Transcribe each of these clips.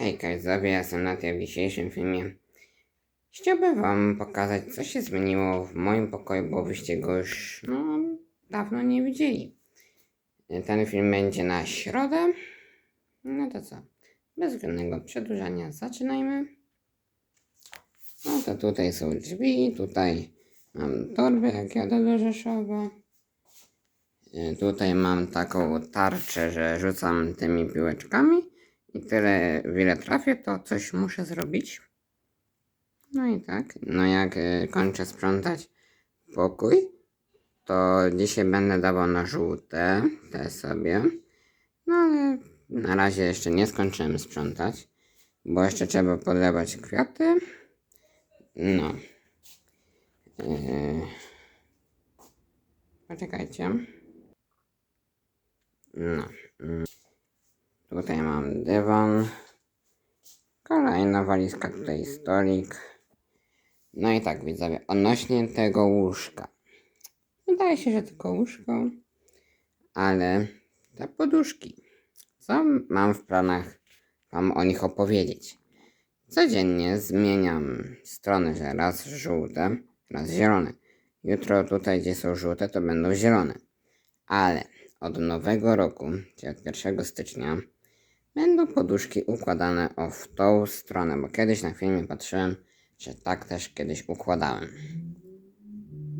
Hejka, widzowie, jestem Natia w dzisiejszym filmie. Chciałbym wam pokazać, co się zmieniło w moim pokoju, bo wyście go już, no, dawno nie widzieli. Ten film będzie na środę. No to co? Bez zbędnego przedłużania zaczynajmy. No to tutaj są drzwi, tutaj mam torbę, jak jadę do Rzeszowa. Y, Tutaj mam taką tarczę, że rzucam tymi piłeczkami i tyle, ile trafię, to coś muszę zrobić. No i tak, no jak y, kończę sprzątać pokój, to dzisiaj będę dawał na żółte, te sobie. No ale na razie jeszcze nie skończyłem sprzątać, bo jeszcze trzeba podlewać kwiaty. No. Yy. Poczekajcie. No. mm. Tutaj mam dywan. Kolejna walizka, tutaj stolik. No i tak widzowie, odnośnie tego łóżka. Wydaje się, że tylko łóżko, ale te poduszki. Co mam w planach wam o nich opowiedzieć? Codziennie zmieniam strony, że raz żółte, raz zielone. Jutro tutaj, gdzie są żółte, to będą zielone. Ale od nowego roku, czyli od 1 stycznia, będą poduszki układane o w tą stronę, bo kiedyś na filmie patrzyłem, że tak też kiedyś układałem.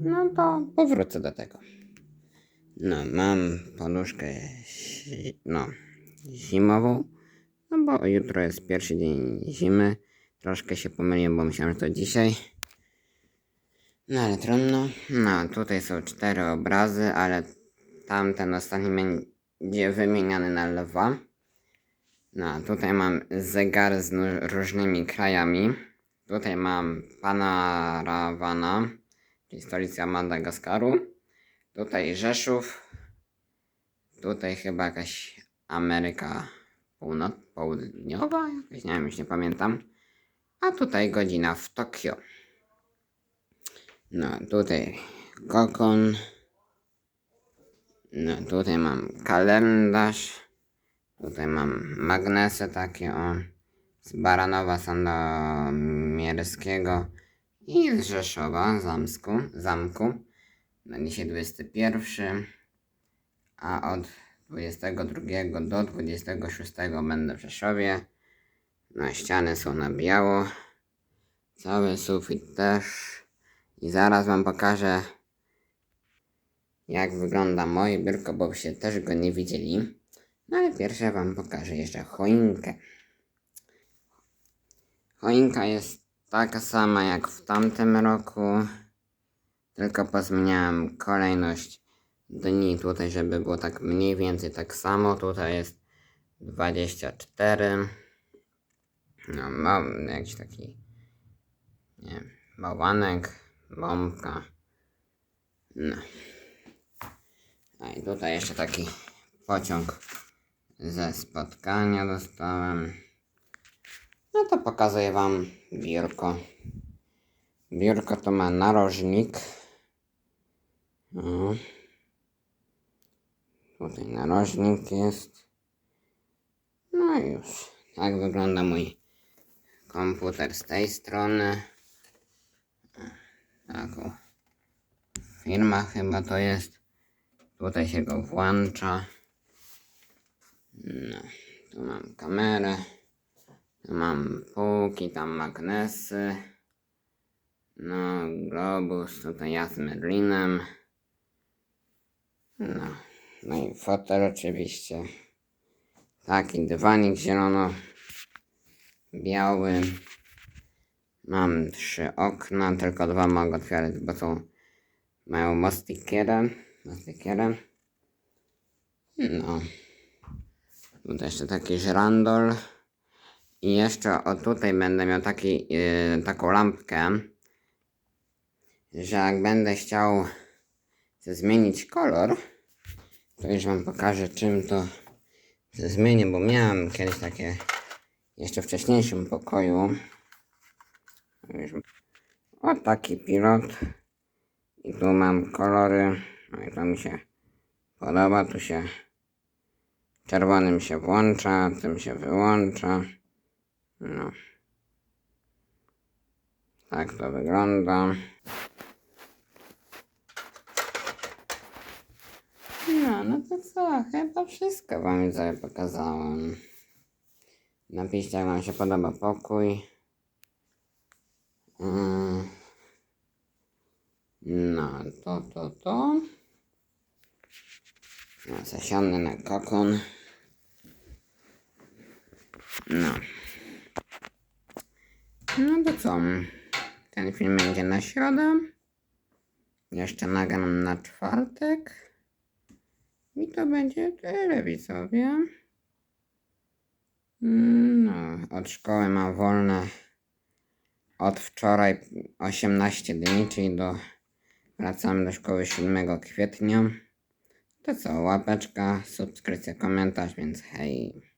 No to powrócę do tego. No, mam poduszkę no, zimową, no bo jutro jest pierwszy dzień zimy. Troszkę się pomyliłem, bo myślałem, że to dzisiaj. No ale trudno. No, tutaj są cztery obrazy, ale tamten ostatni będzie wymieniany na lwa. No, tutaj mam zegar z różnymi krajami. Tutaj mam pana Rawana, czyli stolica Madagaskaru. Tutaj Rzeszów. Tutaj chyba jakaś Ameryka Północ, Południowa, jakoś nie wiem, już nie pamiętam. A tutaj godzina w Tokio. No, tutaj kokon. No, tutaj mam kalendarz. Tutaj mam magnesy takie o. Z Baranowa Sandomierskiego i z Rzeszowa, Zamsku, Zamku. Na dzisiaj 21, a od 22 do 26 będę w Rzeszowie. Na ściany są na biało. Cały sufit też. I zaraz wam pokażę, jak wygląda moje biurko, bo byście też go nie widzieli. No ale pierwsze wam pokażę jeszcze choinkę. Choinka jest taka sama jak w tamtym roku, tylko pozmieniałem kolejność dni tutaj, żeby było tak mniej więcej tak samo. Tutaj jest 24. No, mam jakiś taki, nie bałwanek, bombka. No. A i tutaj jeszcze taki pociąg ze spotkania dostałem. No to pokazuję Wam biurko. Biurko to ma narożnik. O. Tutaj narożnik jest. No już. Tak wygląda mój komputer z tej strony. Taką firma chyba to jest. Tutaj się go włącza. Tu mam kamerę. Tu mam półki, tam magnesy. No, globus, tutaj ja z Merlinem. No, no i fotel oczywiście. Taki dywanik zielono biały. Mam trzy okna, tylko dwa mogę otwierać, bo są mają mostikierę. Mostikierę. No. Tutaj jeszcze taki żrandol. I jeszcze o tutaj będę miał taki, yy, taką lampkę, że jak będę chciał zmienić kolor, to już wam pokażę czym to zmienię, bo miałem kiedyś takie jeszcze wcześniejszym pokoju. O taki pilot. I tu mam kolory. No i to mi się podoba. Tu się czerwonym się włącza, tym się wyłącza. No. Tak to wygląda. No, no to co? Chyba wszystko wam widzowie pokazałem. Napiszcie, jak wam się podoba pokój. Mm. No, to, to, to. No, zasiądę na kokon. No. No to co? Ten film będzie na środę. Jeszcze nagram na czwartek. I to będzie tyle, No, od szkoły mam wolne od wczoraj 18 dni, czyli do wracamy do szkoły 7 kwietnia. To co, łapeczka, subskrypcja, komentarz, więc hej.